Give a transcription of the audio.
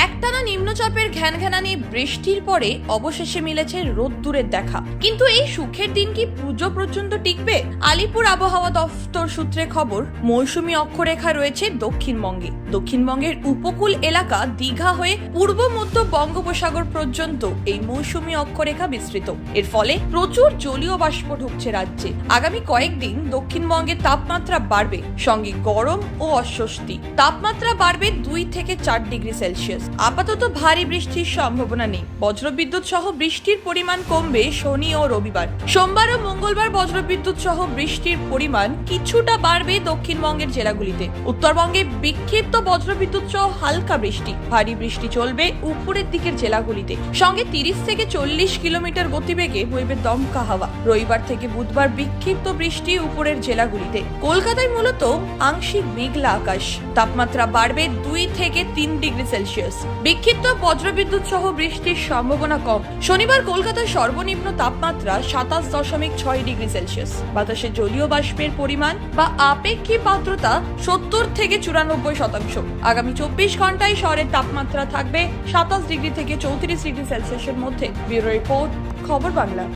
né? Tá na একটানা নিম্নচাপের ঘ্যানঘ্যানানি, বৃষ্টির পরে অবশেষে মিলেছে রোদ্দুরের দেখা। কিন্তু এই সুখের দিন কি পুজো পর্যন্ত টিকবে? আলিপুর আবহাওয়া দফতর সূত্রে খবর, মৌসুমী অক্ষরেখা রয়েছে দক্ষিণবঙ্গে। দক্ষিণবঙ্গের উপকূল এলাকা দীঘা হয়ে পূর্ব, মধ্য বঙ্গোপসাগর পর্যন্ত এই মৌসুমী অক্ষরেখা বিস্তৃত। এর ফলে প্রচুর জলীয় বাষ্প ঢুকছে রাজ্যে। আগামী কয়েকদিন দক্ষিণবঙ্গে তাপমাত্রা বাড়বে, সঙ্গে গরম ও অস্বস্তি। তাপমাত্রা বাড়বে দুই থেকে চার ডিগ্রি সেলসিয়াস। আপাতত ভারী বৃষ্টির সম্ভাবনা নেই। বজ্রবিদ্যুৎ সহ বৃষ্টির পরিমাণ কমবে শনি ও রবিবার। সোমবার ও মঙ্গলবার বজ্রবিদ্যুৎ সহ বৃষ্টির পরিমাণ কিছুটা বাড়বে দক্ষিণবঙ্গের জেলাগুলিতে। উত্তরবঙ্গে বিক্ষিপ্ত বজ্রবিদ্যুৎ সহ হালকা বৃষ্টি। ভারী বৃষ্টি চলবে উপরের দিকের জেলাগুলিতে। সঙ্গে তিরিশ থেকে চল্লিশ কিলোমিটার গতিবেগে বইবে দমকা হাওয়া। রবিবার থেকে বুধবার বিক্ষিপ্ত বৃষ্টি উপরের জেলাগুলিতে। কলকাতায় মূলত আংশিক মেঘলা আকাশ। তাপমাত্রা বাড়বে দুই থেকে তিন ডিগ্রি সেলসিয়াস। বিক্ষিপ্ত বজ্রবিদ্যুৎ সহ বৃষ্টির সম্ভাবনা কম। শনিবার কলকাতার সর্বনিম্ন তাপমাত্রা সাতাশ দশমিক ছয় ডিগ্রি সেলসিয়াস। বাতাসে জলীয় বাষ্পের পরিমাণ বা আপেক্ষিক পাত্রতা সত্তর থেকে চুরানব্বই শতাংশ। আগামী চব্বিশ ঘন্টায় শহরের তাপমাত্রা থাকবে সাতাশ ডিগ্রি থেকে চৌত্রিশ ডিগ্রি সেলসিয়াসের মধ্যে। ব্যুরো রিপোর্ট, খবর বাংলা।